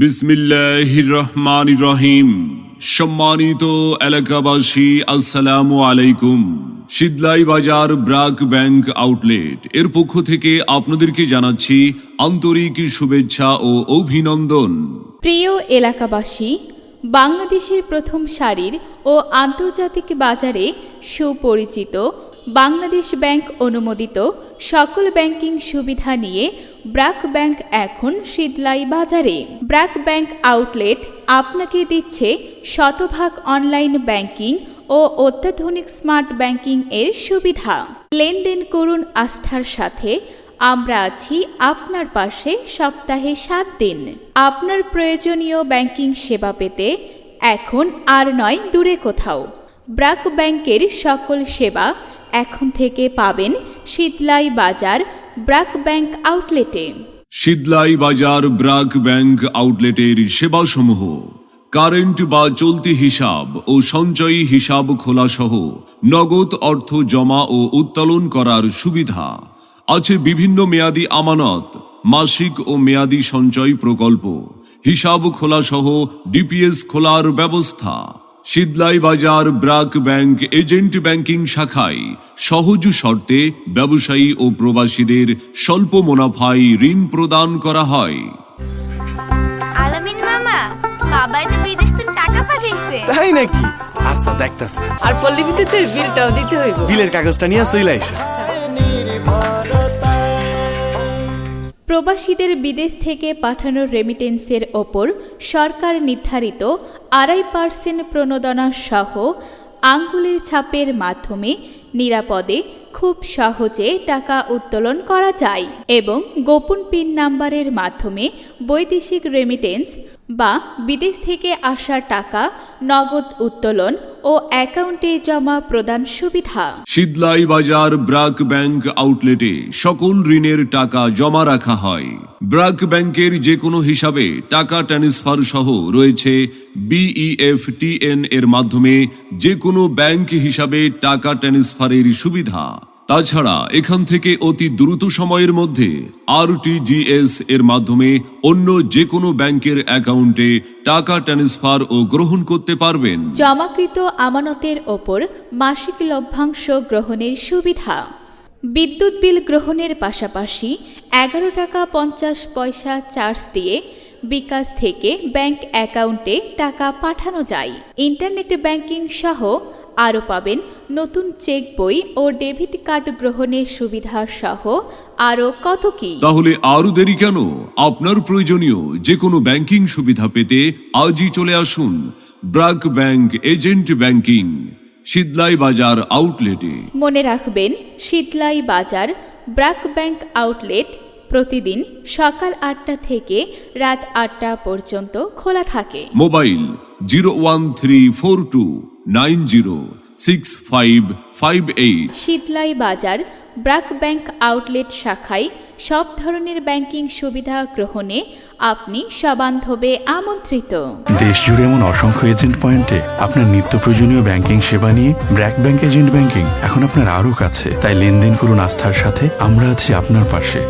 বিসমিল্লাহির রহমান রহিম সম্মানিত এলাকাবাসী, আসসালামু আলাইকুম। সিদলাই বাজার ব্রাক ব্যাংক আউটলেট এর পক্ষ থেকে আপনাদেরকে জানাচ্ছি আন্তরিক শুভেচ্ছা ও অভিনন্দন। প্রিয় এলাকাবাসী, বাংলাদেশের প্রথম সারির ও আন্তর্জাতিক বাজারে সুপরিচিত বাংলাদেশ ব্যাংক অনুমোদিত সকল ব্যাংকিং সুবিধা নিয়ে ব্র্যাক ব্যাংক এখন শীতলাই বাজারে। ব্র্যাক ব্যাংক আউটলেট আপনাকে দিচ্ছে শতভাগ অনলাইন ব্যাংকিং ও অত্যাধুনিক স্মার্ট ব্যাংকিং এর সুবিধা। লেনদেন করুন আস্থার সাথে। আমরা আছি আপনার পাশে সপ্তাহে সাত দিন। আপনার প্রয়োজনীয় ব্যাংকিং সেবা পেতে এখন আর নয় দূরে কোথাও। ব্রাক ব্যাংকের সকল সেবা এখন থেকে পাবেন শীতলাই বাজার ব্রাক ব্যাংক আউটলেটে। সিদলাই বাজার ব্রাক ব্যাংক আউটলেটের সেবাসমূহ, কারেন্ট বা চলতি হিসাব ও সঞ্চয়ী হিসাব খোলা সহ নগদ অর্থ জমা ও উত্তোলন করার সুবিধা। আছে বিভিন্ন মেয়াদি আমানত, মাসিক ও মেয়াদি সঞ্চয় প্রকল্প, হিসাব খোলা সহ ডিপিএস খোলার ব্যবস্থা। Sidlai Bazar BRAC bank agent banking শাখায় সহজ শর্তে ব্যবসায়ী ও প্রবাসীদের স্বল্প মুনাফায় ঋণ প্রদান করা হয়। আলামিন মামা বাবাই তো বিদেশ থেকে টাকা পাঠাইছে। তাই নাকি? আচ্ছা দেখতাছি। আর পল্লী বিদ্যুতের বিলটাও দিতে হইব। বিলের কাগজটা নিয়ে চলে আইসা। প্রবাসীদের বিদেশ থেকে পাঠানো রেমিটেন্সের ওপর সরকার নির্ধারিত আড়াই পার্সেন্ট প্রণোদনা সহ আঙ্গুলের ছাপের মাধ্যমে নিরাপদে খুব সহজে টাকা উত্তোলন করা যায় এবং গোপন পিন নাম্বারের মাধ্যমে বৈদেশিক রেমিটেন্স বা বিদেশ থেকে আসা টাকা নগদ উত্তোলন ও অ্যাকাউন্টে জমা প্রদান সুবিধা। সিদলাই বাজার ব্রাক ব্যাংক আউটলেটে সকল ঋণের টাকা জমা রাখা হয়। ব্রাক ব্যাংকের যে কোনো হিসাবে টাকা ট্রান্সফার সহ রয়েছে বিইএফটিএন এর মাধ্যমে যে কোনো ব্যাংক হিসাবে টাকা ট্রান্সফারের সুবিধা। তাছাড়া এখান থেকে অতি দ্রুত সময়ের মধ্যে আরটিজিএস এর মাধ্যমে অন্য যে কোনো ব্যাংকের অ্যাকাউন্টে টাকা ট্রান্সফার ও গ্রহণ করতে পারবেন। জমাকৃত আমানতের ওপর মাসিক লভ্যাংশ গ্রহণের সুবিধা। বিদ্যুৎ বিল গ্রহণের পাশাপাশি এগারো টাকা পঞ্চাশ পয়সা চার্জ দিয়ে বিকাশ থেকে ব্যাংক অ্যাকাউন্টে টাকা পাঠানো যায়। ইন্টারনেট ব্যাংকিং সহ আরও পাবেন নতুন চেক বই ও ডেবিট কার্ড গ্রহণের সুবিধা সহ আরও কত কী? তাহলে আরও দেরি কেন? আপনার প্রয়োজনীয় যে কোনো ব্যাংকিং সুবিধা পেতে আজই চলে আসুন BRAC bank agent banking Sidlai Bazar আউটলেটে। মনে রাখবেন শীতলাই বাজার ব্রাক ব্যাংক আউটলেট প্রতিদিন সকাল আটটা থেকে রাত আটটা পর্যন্ত খোলা থাকে। Mobile zero one three four two nine zero six five five eight. Shitlai Bazar BRAC bank outlet শাখায় সব ধরনের ব্যাংকিং সুবিধা গ্রহণে আপনি সবান্ধবে আমন্ত্রিত। দেশ জুড়ে এমন অসংখ্য এজেন্ট পয়েন্টে আপনার নিত্য প্রয়োজনীয় ব্যাংকিং সেবা নিয়ে ব্র্যাক ব্যাংক এজেন্ট ব্যাংকিং এখন আপনার আরও কাছে। তাই লেনদেন করুন আস্থার সাথে আমরা আছি আপনার পাশে।